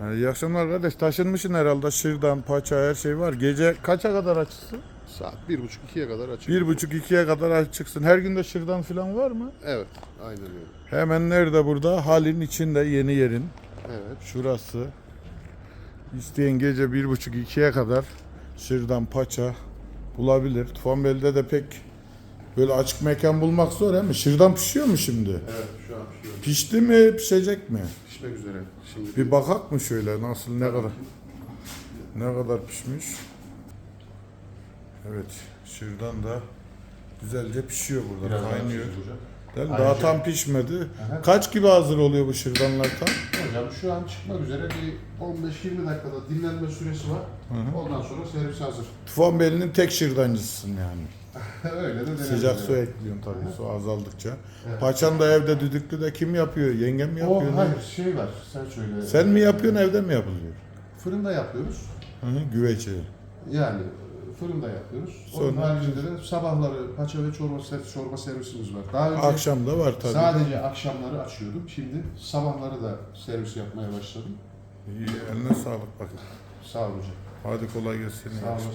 Ha, iyi akşamlar kardeş. Taşınmışsın herhalde. Şırdan, paça her şey var. Gece kaça kadar açıksın? Saat bir buçuk ikiye kadar açık. Bir buçuk ikiye kadar açıksın. Her günde şırdan falan var mı? Evet, aynen öyle. Hemen nerede burada? Halin içinde yeni yerin. Evet. Şurası. İsteyen gece bir buçuk ikiye kadar şırdan, paça bulabilir. Tufanbeli'de de pek böyle açık mekan bulmak zor he mi? Şırdan pişiyor mu şimdi? Evet, şu an pişiyor. Pişti mi, pişecek mi? Pişmek üzere. Şimdi Bir bakak mı şöyle nasıl ne kadar ne kadar pişmiş? Evet, şırdan da güzelce pişiyor burada. Biraz daha kaynıyor. pişecek hocam. Değil mi? Ayrıca- Daha tam pişmedi. Aha. Kaç gibi hazır oluyor bu şırdanlar tam? Hocam şu an çıkmak üzere bir 15-20 dakikada dinlenme süresi var. hı. Ondan sonra servis hazır. Tufanbeli'nin tek şırdancısın yani. öyle de denir. Sıcak su ekliyorsun tabii su azaldıkça. Paçan da evde düdüklü de kim yapıyor? Yengem mi yapıyor? O hayır şey var. Sen söyle. Sen mi yapıyorsun evde mi yapılıyor? Fırında yapıyoruz. Hı hı, güvece. Yani fırında yapıyoruz. Onun Sonra- haricinde de sabahları paça ve çorba, ser- çorba servisimiz var. Daha önce Akşam da var tabii. sadece akşamları açıyordum. Şimdi sabahları da servis yapmaya başladım. İyi, eline sağlık bak. Sağ olun hocam. Hadi kolay gelsin. Sağ olasın.